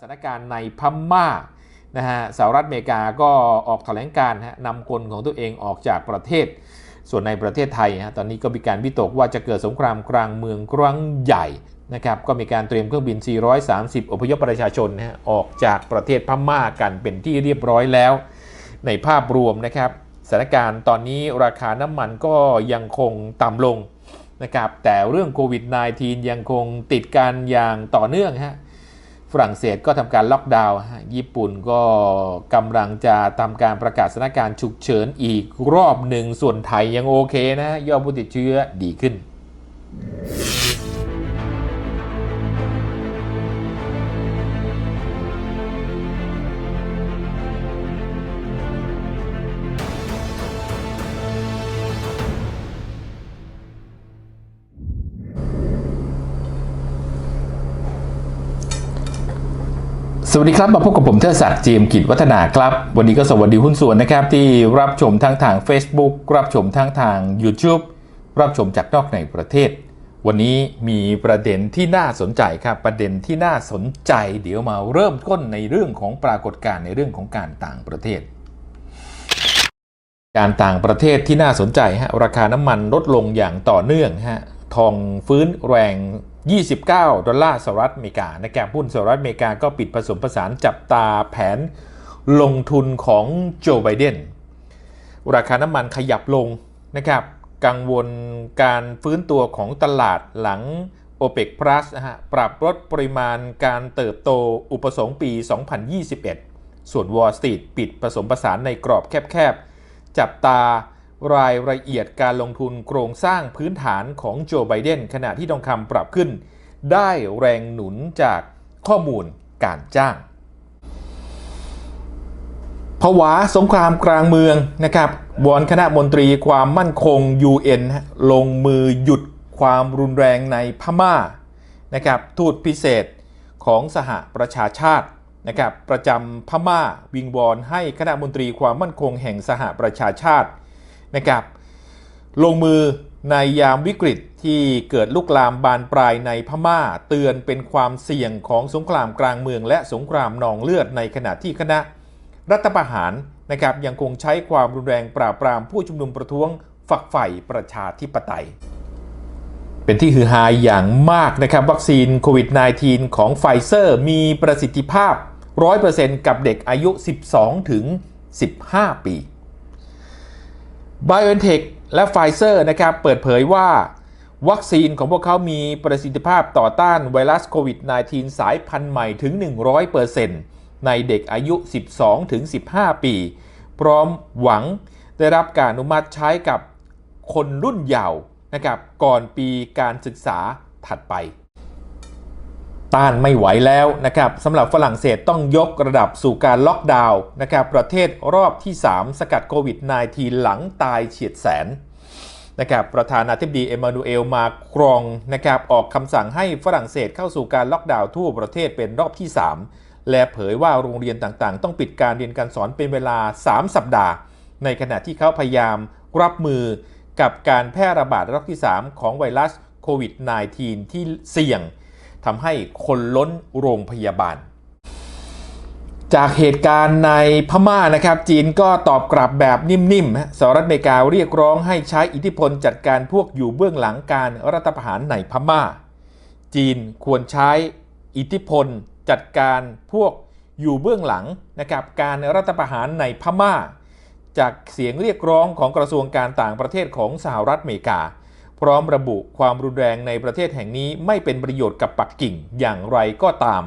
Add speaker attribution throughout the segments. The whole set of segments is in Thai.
Speaker 1: สถานการณ์ในพม่านะฮะสหรัฐอเมริกาก็ออกแถลงการฮะนำคนของตัวเองออกจากประเทศ ส่วนในประเทศไทยฮะตอนนี้ก็มีการวิตกว่าจะเกิดสงครามกลางเมืองครั้งใหญ่นะครับก็มีการเตรียมเครื่องบิน 430 อพยพประชาชนนะฮะออกจากประเทศพม่ากันเป็นที่เรียบร้อยแล้ว ในภาพรวมนะครับสถานการณ์ตอนนี้ราคาน้ำมันก็ยังคงต่ำลงนะครับแต่เรื่องโควิด -19 ยังคงติดกันอย่างต่อเนื่องฮะ ฝรั่งเศสก็ทำการล็อกดาวน์ญี่ปุ่นก็กำลังจะทำการประกาศสถานการณ์ฉุกเฉินอีกรอบหนึ่งส่วนไทยยังโอเคนะฮะยอดผู้ติดเชื้อดีขึ้น สวัสดีครับ มาพบกับผมเทอศักดิ์เจียมกิจวัฒนาครับ วันนี้ก็สวัสดีหุ้นส่วนนะครับ ที่รับชมทั้งทาง Facebook รับชมทั้งทาง YouTube รับชมจากนอกในประเทศ วันนี้มีประเด็นที่น่าสนใจครับประเด็นที่น่าสนใจ เดี๋ยวมาเริ่มต้นในเรื่องของปรากฏการณ์ในเรื่องของการต่างประเทศ การต่างประเทศที่น่าสนใจฮะราคาน้ำมันลดลงอย่างต่อเนื่องฮะทองฟื้นแรง 29 ดอลลาร์สหรัฐอเมริกานะครับหุ้นสหรัฐอเมริกาก็ปิดผสมผสานจับตาแผนลงทุนของโจไบเดนราคาน้ำมันขยับลงนะครับกังวลการฟื้นตัวของตลาดหลัง o p e c Plus นะฮะปรับลดปริมาณการเติบโตอุปสงค์ปี 2021 ส่วน Wall Street ปิดผสมผสานในกรอบแคบๆ จับตา รายละเอียดการลงทุนโครงสร้างพื้นฐานของโจไบเดนขณะที่ทองคำปรับขึ้น ได้แรงหนุนจากข้อมูลการจ้างผวาสงครามกลางเมืองนะครับวอนคณะมนตรีความมั่นคง UN ลงมือหยุดความรุนแรงในพม่านะครับทูตพิเศษของสหประชาชาตินะครับประจำพม่าวิงวอนให้คณะมนตรีความมั่นคงแห่งสหประชาชาติ นะครับ ลงมือในยามวิกฤตที่เกิดลุกลามบานปลายในพม่าเตือนเป็นความเสี่ยงของสงครามกลางเมืองและสงครามนองเลือดในขณะที่คณะรัฐประหารนะครับยังคงใช้ความรุนแรงปราบปรามผู้ชุมนุมประท้วงฝักใฝ่ประชาธิปไตย เป็นที่ฮือฮาอย่างมากนะครับ วัคซีนโควิด -19 ของไฟเซอร์มีประสิทธิภาพ 100%กับเด็กอายุ 12 ถึง 15 ปี BioNTech และ Pfizer นะครับเปิดเผยว่า วัคซีนของพวกเขามีประสิทธิภาพต่อต้านไวรัสโควิด -19 สายพันธุ์ใหม่ถึง 100%ในเด็กอายุ 12-15 ปี พร้อมหวังได้รับการอนุมัติใช้กับคนรุ่นเยาว์นะครับก่อนปีการศึกษาถัดไป ต้านไม่ไหวแล้วนะครับสำหรับฝรั่งเศสต้องยกระดับสู่การล็อกดาวน์นะครับประเทศรอบที่ 3 สกัดโควิด -19 หลังตายเฉียดแสนนะครับประธานาธิบดีเอมานูเอลมาครองนะครับออกคำสั่งให้ฝรั่งเศสเข้าสู่การล็อกดาวน์ทั่วประเทศเป็นรอบที่ 3 และเผยว่าโรงเรียนต่างๆ ต้องปิดการเรียนการสอนเป็นเวลา 3 สัปดาห์ ในขณะที่เขาพยายามรับมือกับการแพร่ระบาดรอบที่ 3 ของไวรัสโควิด -19 ที่เสี่ยง ทำให้คนล้นโรงพยาบาล จากเหตุการณ์ในพม่านะครับ จีนก็ตอบกลับแบบนิ่มๆสหรัฐอเมริกาเรียกร้องให้ใช้อิทธิพลจัดการพวกอยู่เบื้องหลังการรัฐประหารในพม่า จีนควรใช้อิทธิพลจัดการพวกอยู่เบื้องหลังนะครับการรัฐประหารในพม่า จากเสียงเรียกร้องของกระทรวงการต่างประเทศของสหรัฐอเมริกา พร้อมระบุความรุนแรงในประเทศแห่งนี้ไม่เป็นประโยชน์กับปักกิ่งอย่างไรก็ตาม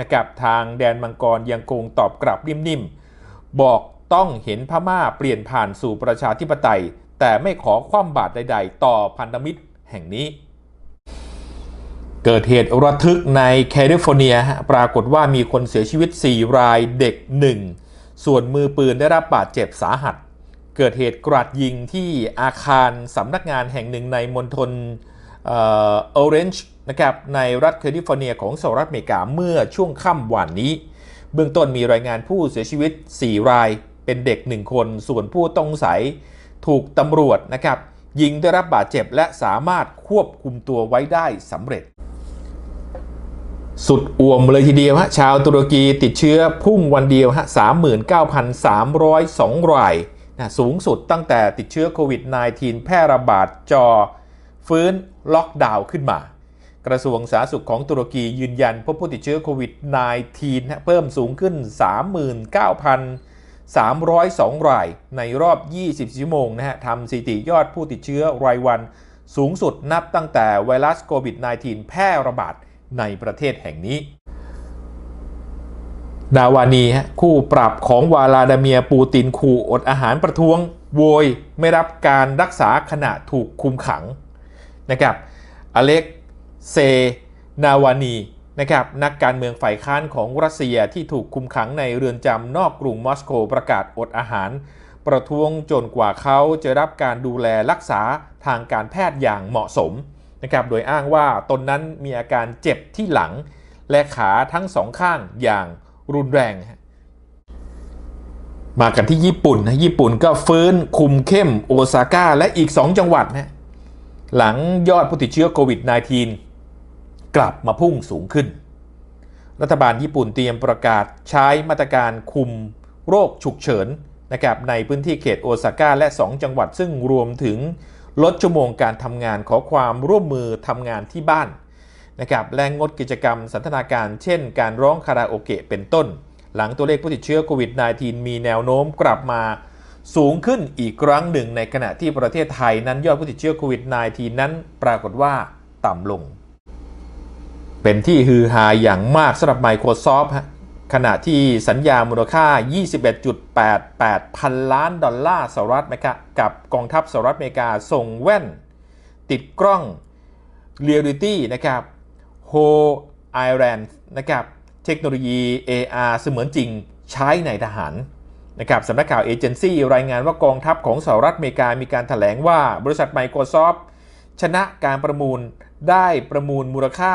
Speaker 1: นะครับทางแดนมังกรยังคงตอบกลับนิ่มๆ บอกต้องเห็นพม่าเปลี่ยนผ่านสู่ประชาธิปไตย แต่ไม่ขอคว่ำบาตรใด ๆ ต่อพันธมิตรแห่งนี้ เกิดเหตุระทึกในแคลิฟอร์เนียฮะปรากฏว่ามีคนเสียชีวิต 4 รายเด็ก 1 ส่วนมือปืนได้รับบาดเจ็บสาหัส เกิดเหตุกราดยิงที่อาคารสำนักงานแห่งหนึ่งในมณฑลเออเรนจ์นะครับในรัฐแคลิฟอร์เนียของสหรัฐอเมริกาเมื่อช่วงค่ำวันนี้ เบื้องต้นมีรายงานผู้เสียชีวิต 4 รายเป็นเด็ก 1 คน ส่วนผู้ต้องสัยถูกตำรวจนะครับยิงได้รับบาดเจ็บและสามารถควบคุมตัวไว้ได้สำเร็จ สุดอ่วมเลยทีเดียวฮะชาวตุรกีติดเชื้อพุ่งวันเดียวฮะ39,302 รายนะ สูงสุดตั้งแต่ติดเชื้อโควิด -19 แพร่ระบาดจอ ฟื้นล็อกดาวน์ขึ้นมา กระทรวงสาธารณสุขของตุรกียืนยันพบผู้ติดเชื้อโควิด -19 ฮะเพิ่มสูงขึ้น 39,302 ราย ในรอบ 20 ชั่วโมงนะฮะทำสถิติยอดผู้ติดเชื้อรายวันสูงสุดนับตั้งแต่ไวรัสโควิด -19 แพร่ระบาดในประเทศแห่งนี้ นาวานีฮะคู่ปรับของวาลาดาเมียปูตินขู่อดอาหารประท้วง โวยไม่รับการรักษาขณะถูกคุมขังนะครับอเล็กเซนาวานีนะครับนักการเมืองฝ่ายค้านของรัสเซียที่ถูกคุมขังในเรือนจำนอกกรุงมอสโกประกาศอดอาหาร ประท้วงจนกว่าเขาจะรับการดูแลรักษาทางการแพทย์อย่างเหมาะสมนะครับโดยอ้างว่าตนนั้นมีอาการเจ็บที่หลัง และขาทั้งสองข้างอย่าง รุนแรงฮะมากันที่ญี่ปุ่นนะญี่ปุ่นก็ฟื้นคุมเข้มโอซาก้าและอีก 2 จังหวัดนะหลังยอดผู้ติดเชื้อโควิด -19 กลับมาพุ่งสูงขึ้น รัฐบาลญี่ปุ่นเตรียมประกาศใช้มาตรการคุมโรคฉุกเฉินนะครับในพื้นที่เขตโอซาก้าและ 2 จังหวัดซึ่งรวมถึงลดชั่วโมงการทำงานขอความร่วมมือทำงานที่บ้าน นะครับและงดกิจกรรมสันทนาการเช่น การร้องคาราโอเกะเป็นต้น หลังตัวเลขผู้ติดเชื้อโควิด -19 มีแนวโน้มกลับมาสูงขึ้นอีกครั้งหนึ่งในขณะที่ประเทศไทยนั้นยอดผู้ติดเชื้อโควิด -19 นั้นปรากฏว่าต่ำลง เป็นที่ฮือฮาอย่างมากสำหรับ Microsoft ขณะที่สัญญามูลค่า 21.88 พันล้านดอลลาร์สหรัฐนะครับกับกองทัพสหรัฐอเมริกาส่งแว่น ติดกล้อง Reality นะครับ h o Iron นะครับเทคโนโลยี AR เสมือนจริงใช้ในทหารนะครับสำนักข่าวเอเจนซี่รายงานว่ากองทัพของสหรัฐอเมริกามีการถแถลงว่าบริษัท Microsoft ชนะการประมูลได้ประมูลมูลค่า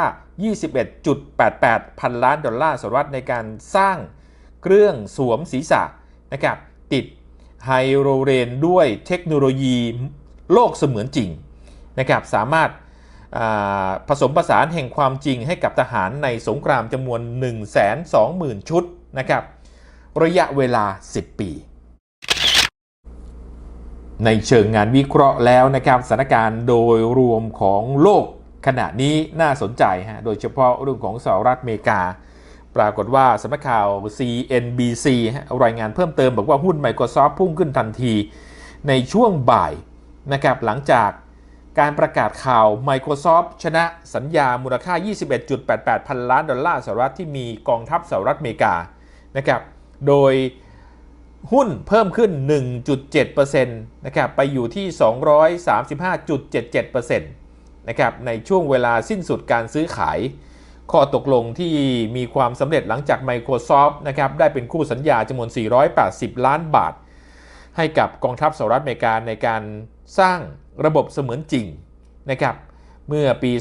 Speaker 1: 21.88 พันล้านดอลลาร์สหรัฐในการสร้างเครื่องสวมศีรษะนะครับติดไฮโดรเรนด้วยเทคโนโลยีโลกเสมือนจริงนะครับสามารถ ผสมผสานแห่งความจริงให้กับทหารในสงครามจำนวน 120,000 ชุดนะครับระยะเวลา 10 ปี ในเชิงงานวิเคราะห์แล้วนะครับสถานการณ์โดยรวมของโลกขณะนี้น่าสนใจฮะโดยเฉพาะเรื่องของสหรัฐอเมริกา ปรากฏว่าสำนักข่าว CNBC รายงานเพิ่มเติมบอกว่าหุ้น Microsoft พุ่งขึ้นทันที ในช่วงบ่ายนะครับหลังจาก การประกาศข่าว Microsoft ชนะสัญญามูลค่า 21.88 พันล้านดอลลาร์สหรัฐที่มีกองทัพสหรัฐอเมริกานะครับ โดยหุ้นเพิ่มขึ้น 1.7%นะครับ ไปอยู่ที่ 235.77%นะครับ ในช่วงเวลาสิ้นสุดการซื้อขาย ข้อตกลงที่มีความสำเร็จหลังจาก Microsoft นะครับ ได้เป็นคู่สัญญาจำนวน 480 ล้านบาท ให้กับกองทัพสหรัฐอเมริกาในการ สร้างระบบเสมือนจริงนะครับเมื่อปี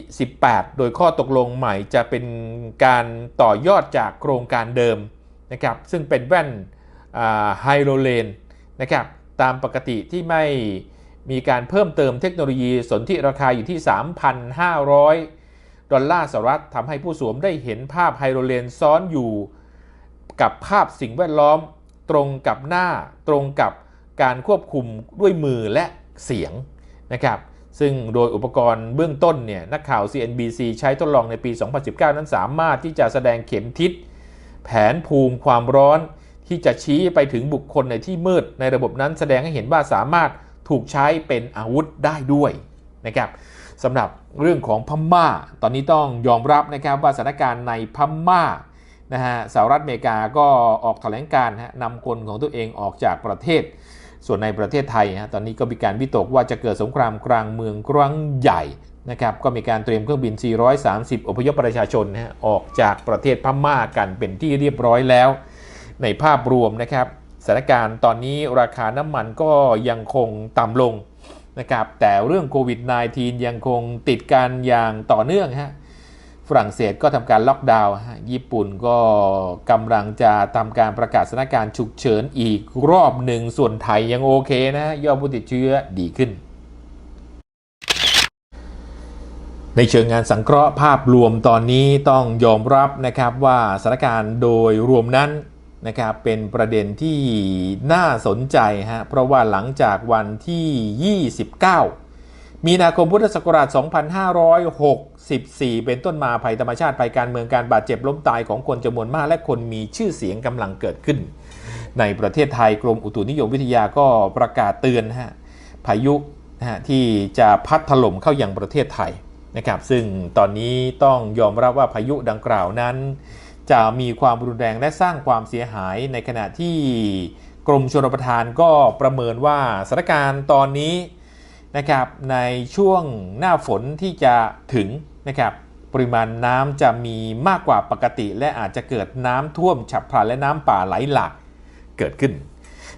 Speaker 1: 2028 โดยข้อตกลงใหม่จะเป็นการต่อยอดจากโครงการเดิมนะครับซึ่งเป็นแว่นไฮโลเลนนะครับตามปกติที่ไม่มีการเพิ่มเติมเทคโนโลยีสนที่ราคาอยู่ที่ 3,500 ดอลลาร์สหรัฐทำให้ผู้สวมได้เห็นภาพไฮโลเลนซ้อนอยู่ กับภาพสิ่งแวดล้อม ตรงกับหน้าตรงกับ การควบคุมด้วยมือและเสียงนะครับซึ่งโดยอุปกรณ์เบื้องต้นเนี่ยนักข่าว CNBC ใช้ทดลองในปี 2019 นั้นสามารถที่จะแสดงเข็มทิศ แผนภูมิความร้อนที่จะชี้ไปถึงบุคคลในที่มืดในระบบนั้นแสดงให้เห็นว่าสามารถถูกใช้เป็นอาวุธได้ด้วยนะครับสำหรับเรื่องของพม่า ตอนนี้ต้องยอมรับนะครับว่าสถานการณ์ในพม่านะฮะสหรัฐอเมริกาก็ออกแถลงการะนำคนของตัวเองออกจากประเทศ ส่วนในประเทศไทยฮะตอนนี้ก็มีการวิตกว่าจะเกิดสงครามกลางเมืองครั้งใหญ่นะครับก็มีการเตรียมเครื่องบิน 430 อพยพประชาชนนะฮะออกจากประเทศพม่ากันเป็นที่เรียบร้อยแล้ว ในภาพรวมนะครับสถานการณ์ตอนนี้ราคาน้ำมันก็ยังคงต่ำลงนะครับแต่เรื่องโควิด -19 ยังคงติดกันอย่างต่อเนื่องฮะ ฝรั่งเศสก็ทำการล็อกดาวน์ญี่ปุ่นก็กำลังจะทำการประกาศสถานการณ์ฉุกเฉินอีกรอบหนึ่งส่วนไทยยังโอเคนะยอดผู้ติดเชื้อดีขึ้น ในเชิงงานสังเคราะห์ภาพรวมตอนนี้ต้องยอมรับนะครับว่าสถานการณ์โดยรวมนั้นนะครับเป็นประเด็นที่น่าสนใจฮะเพราะว่าหลังจากวันที่ 29 มีนาคมพุทธศักราช 2564 เป็นต้นมาภัยธรรมชาติภัยการเมืองการบาดเจ็บล้มตายของคนจำนวนมากและคนมีชื่อเสียงกำลังเกิดขึ้น ในประเทศไทยกรมอุตุนิยมวิทยาก็ประกาศเตือนฮะพายุนะฮะที่จะพัดถล่มเข้ายังประเทศไทยนะครับซึ่งตอนนี้ต้องยอมรับว่าพายุดังกล่าวนั้น จะมีความรุนแรงและสร้างความเสียหายในขณะที่กรมชลประทานก็ประเมินว่าสถานการณ์ตอนนี้ นะครับในช่วงหน้าฝนที่จะถึงนะครับปริมาณน้ำจะมีมากกว่าปกติ และอาจจะเกิดน้ำท่วมฉับพลันและน้ำป่าไหลหลากเกิดขึ้น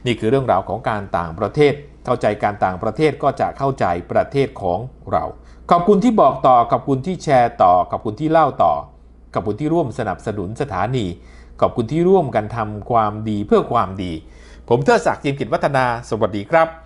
Speaker 1: นี่คือเรื่องราวของการต่างประเทศ เข้าใจการต่างประเทศก็จะเข้าใจประเทศของเรา ขอบคุณที่บอกต่อขอบคุณที่แชร์ต่อขอบคุณที่เล่าต่อขอบคุณที่ร่วมสนับสนุนสถานี ขอบคุณที่ร่วมกันทำความดีเพื่อความดี ผมเทิดศักดิ์จิมกิจวัฒนา สวัสดีครับ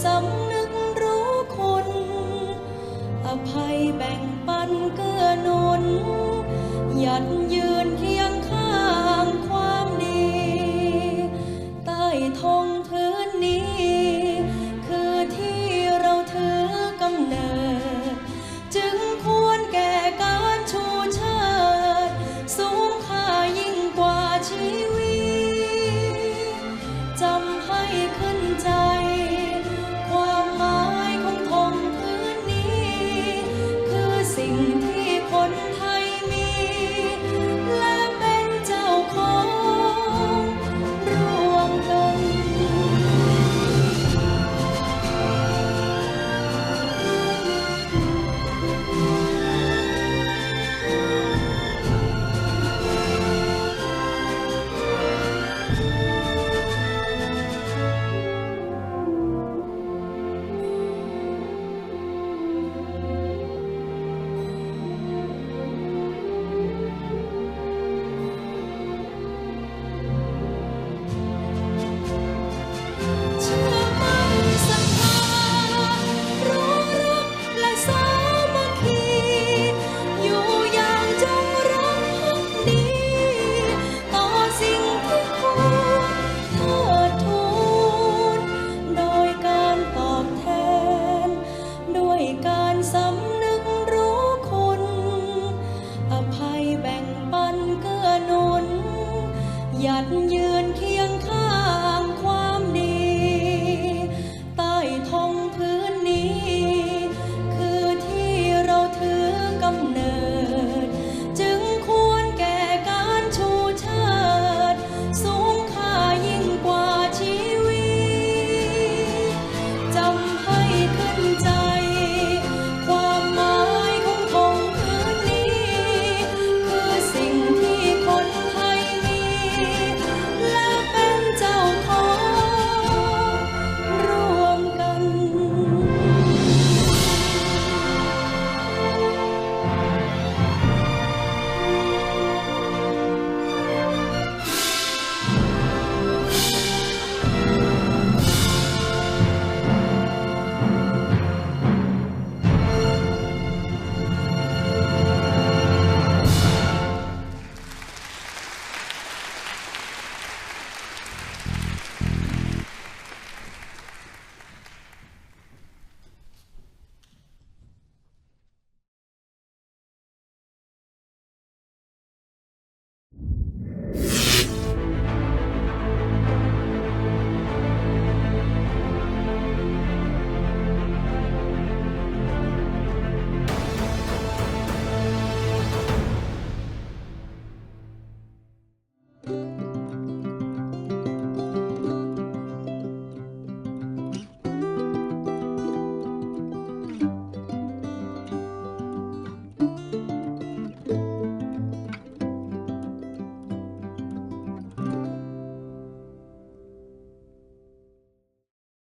Speaker 2: สำนึกรู้คุณ อภัยแบ่งปันเกื้อหนุนหยัดยืน